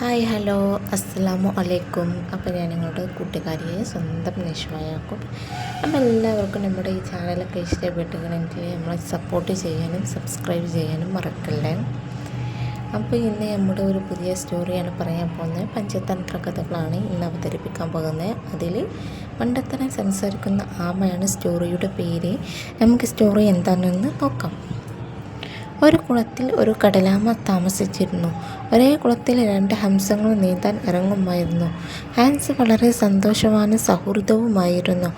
Hi hello. അസ്സലാമു അലൈക്കും. അപ്പോൾ ഞാൻ നിങ്ങളുടെ കൂട്ടുകാരിയെ സ്വന്തം നിഷ്മയാക്കും. അപ്പോൾ എല്ലാവർക്കും നമ്മുടെ ഈ ചാനലൊക്കെ ഇഷ്ടപ്പെട്ടുകണമെങ്കിൽ നമ്മളെ സപ്പോർട്ട് ചെയ്യാനും സബ്സ്ക്രൈബ് ചെയ്യാനും മറക്കല്ലേ? അപ്പോൾ ഇന്ന് നമ്മുടെ ഒരു പുതിയ സ്റ്റോറിയാണ് പറയാൻ പോകുന്നത്. പഞ്ചതന്ത്ര കഥകളാണ് ഇന്ന് അവതരിപ്പിക്കാൻ പോകുന്നത്. അതിൽ പണ്ടത്തരം സംസാരിക്കുന്ന ആമയാണ് സ്റ്റോറിയുടെ പേര്. നമുക്ക് സ്റ്റോറി എന്താണെന്ന് നോക്കാം. ഒരു കുളത്തിൽ ഒരു കടലാമ താമസിച്ചിരുന്നു. ഒരേ കുളത്തിൽ രണ്ട് ഹംസങ്ങൾ നീന്താൻ ഇറങ്ങുമായിരുന്നു. ഹാൻസ് വളരെ സന്തോഷവാനും സൗഹൃദവുമായിരുന്നു.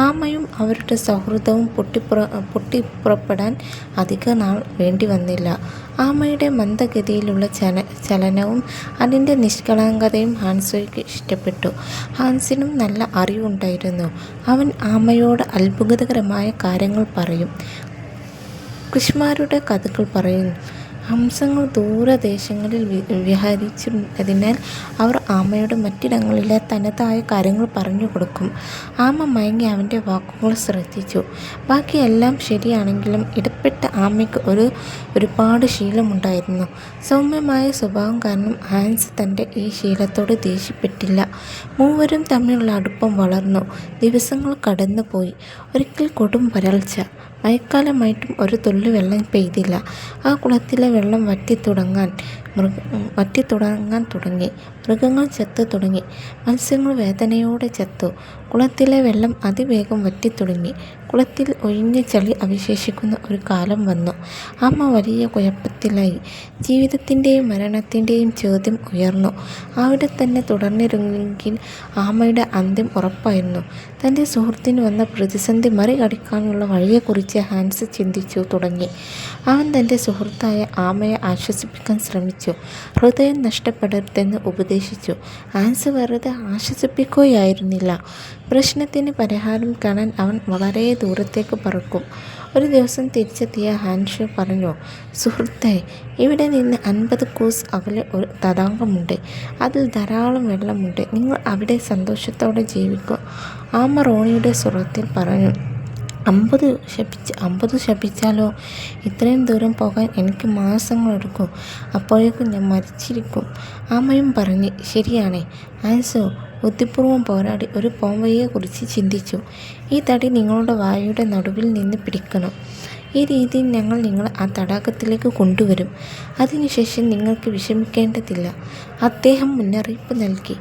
ആമയും അവരുടെ സൗഹൃദവും പൊട്ടിപ്പുറ പൊട്ടിപ്പുറപ്പെടാൻ അധിക നാൾ വേണ്ടി വന്നില്ല ആമയുടെ മന്ദഗതിയിലുള്ള ചല ചലനവും അതിന്റെ നിഷ്കളങ്കതയും ഹാൻസോയ്ക്ക് ഇഷ്ടപ്പെട്ടു. ഹാൻസിനും നല്ല അറിവുണ്ടായിരുന്നു. അവൻ ആമയോട് അത്ഭുതകരമായ കാര്യങ്ങൾ പറയും. കൃഷ്മാരുടെ കഥകൾ പറയുന്നു. ഹംസങ്ങൾ ദൂരദേശങ്ങളിൽ വിഹരിച്ചതിനാൽ അവർ ആമയുടെ മറ്റിടങ്ങളിലെ തനതായ കാര്യങ്ങൾ പറഞ്ഞു കൊടുക്കും. ആമ മയങ്ങി അവന്റെ വാക്കുകൾ ശ്രദ്ധിച്ചു. ബാക്കിയെല്ലാം ശരിയാണെങ്കിലും ഇടപെട്ട ആമയ്ക്ക് ഒരു ഒരുപാട് ശീലമുണ്ടായിരുന്നു. സൗമ്യമായ സ്വഭാവം കാരണം ഹാൻസ് തന്റെ ഈ ശീലത്തോട് ദേഷ്യപ്പെട്ടില്ല. മൂവരും തമ്മിലുള്ള അടുപ്പം വളർന്നു. ദിവസങ്ങൾ കടന്നുപോയി. ഒരിക്കൽ കൊടും വരൾച്ച. മഴക്കാലമായിട്ടും ഒരു തുള്ളി വെള്ളം പെയ്തില്ല. ആ കുളത്തിലെ വെള്ളം വറ്റിത്തുടങ്ങാൻ മൃഗ വറ്റിത്തുടങ്ങാൻ തുടങ്ങി. മൃഗങ്ങൾ ചത്തു തുടങ്ങി. മത്സ്യങ്ങൾ വേദനയോടെ ചത്തു. കുളത്തിലെ വെള്ളം അതിവേഗം വറ്റിത്തുടങ്ങി കുളത്തിൽ ഒഴിഞ്ഞ ചളി അവശേഷിക്കുന്ന ഒരു കാലം വന്നു. അമ്മ വലിയ കുഴപ്പത്തിലായി. ജീവിതത്തിന്റെയും മരണത്തിന്റെയും ചോദ്യം ഉയർന്നു. അവിടെ തന്നെ തുടർന്നിരുന്നെങ്കിൽ ആമയുടെ അന്ത്യം ഉറപ്പായിരുന്നു. തന്റെ സുഹൃത്തിന് വന്ന പ്രതിസന്ധി മറികടക്കാനുള്ള വഴിയെക്കുറിച്ച് ഹാൻസ് ചിന്തിച്ചു തുടങ്ങി. അവൻ തന്റെ സുഹൃത്തായ ആമയെ ആശ്വസിപ്പിക്കാൻ ശ്രമിച്ചു. ഹൃദയം നഷ്ടപ്പെടരുതെന്ന് ഉപദേശിച്ചു. ഹാൻസ് വെറുതെ ആശ്വസിപ്പിക്കുകയായിരുന്നില്ല. പ്രശ്നത്തിന് പരിഹാരം കാണാൻ അവൻ വളരെ ദൂരത്തേക്ക് പറക്കും. ഒരു ദിവസം തിരിച്ചെത്തിയ ഹാൻഷു പറഞ്ഞു സുഹൃത്തെ ഇവിടെ നിന്ന് അൻപത് കൂസ് അകലെ ഒരു തടാകമുണ്ട്. അതിൽ ധാരാളം വെള്ളമുണ്ട്. നിങ്ങൾ അവിടെ സന്തോഷത്തോടെ ജീവിക്കുക ആമ റോണിയുടെ സ്വരത്തിൽ പറഞ്ഞു. അമ്പത് ശപിച്ച് അമ്പത് ശപിച്ചാലോ ഇത്രയും ദൂരം പോകാൻ എനിക്ക് മാസങ്ങളെടുക്കും അപ്പോഴേക്കും ഞാൻ മരിച്ചിരിക്കും. അമ്മയും പറഞ്ഞ് ശരിയാണേ. ആൻസോ ബുദ്ധിപൂർവം പോരാടി ഒരു പോംവഴിയെക്കുറിച്ച് ചിന്തിച്ചു. ഈ തടി നിങ്ങളുടെ വായുടെ നടുവിൽ നിന്ന് പിടിക്കണം. ഈ രീതിയിൽ ഞങ്ങൾ നിങ്ങളെ ആ തടാകത്തിലേക്ക് കൊണ്ടുവരും. അതിനുശേഷം നിങ്ങൾക്ക് വിഷമിക്കേണ്ടതില്ല. അദ്ദേഹം മുന്നറിയിപ്പ് നൽകി.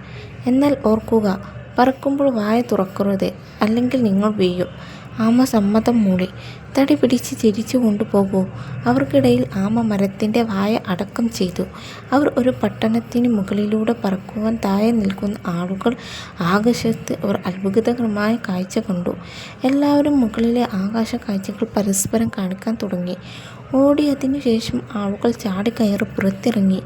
എന്നാൽ ഓർക്കുക പറക്കുമ്പോൾ വായ തുറക്കരുത് അല്ലെങ്കിൽ നിങ്ങൾ വീഴും. ആമ സമ്മതം മൂളി തടി പിടിച്ച് ചിരിച്ചു കൊണ്ടുപോകൂ അവർക്കിടയിൽ ആമ മരത്തിന്റെ വായ അടക്കം ചെയ്തു. അവർ ഒരു പട്ടണത്തിന് മുകളിലൂടെ പറക്കുവാൻ താഴെ നിൽക്കുന്ന ആളുകൾ ആകാശത്ത് അവർ അത്ഭുതകരമായ കാഴ്ച കണ്ടു. എല്ലാവരും മുകളിലെ ആകാശ കാഴ്ചകൾ പരസ്പരം കാണിക്കാൻ തുടങ്ങി. ഓടിയതിനു ശേഷം ആളുകൾ ചാടിക്കയറി പുറത്തിറങ്ങി.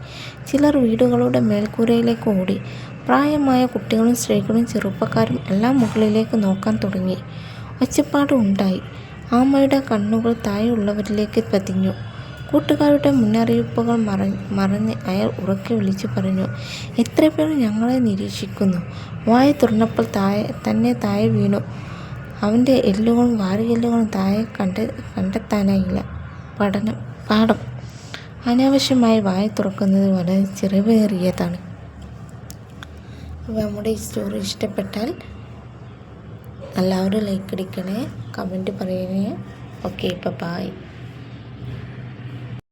ചിലർ വീടുകളുടെ മേൽക്കൂരയിലേക്ക് ഓടി. പ്രായമായ കുട്ടികളും സ്ത്രീകളും ചെറുപ്പക്കാരും എല്ലാം മുകളിലേക്ക് നോക്കാൻ തുടങ്ങി. ഒച്ചപ്പാട് ഉണ്ടായി. ആമയുടെ കണ്ണുകൾ താഴെയുള്ളവരിലേക്ക് പതിഞ്ഞു. കൂട്ടുകാരുടെ മുന്നറിയിപ്പുകൾ മറ മറന്ന് അയാൾ ഉറക്കെ വിളിച്ചു പറഞ്ഞു എത്ര പേർ ഞങ്ങളെ നിരീക്ഷിക്കുന്നു? വായ തുറന്നപ്പോൾ താഴെ തന്നെ താഴെ വീണു. അവന്റെ എല്ലുകളും വാരിയെല്ലുകളും താഴെ കണ്ട കണ്ടെത്താനായില്ല. പഠനം പാഠം. അനാവശ്യമായി വായ തുറക്കുന്നത് വളരെ ചെറിവേറിയതാണ് നമ്മുടെ ഈ സ്റ്റോറി ഇഷ്ടപ്പെട്ടാൽ എല്ലാവരും ലൈക്ക് അടിക്കണേ കമന്റ് പറയണേ. ഓക്കെ ഇപ്പം ബായ്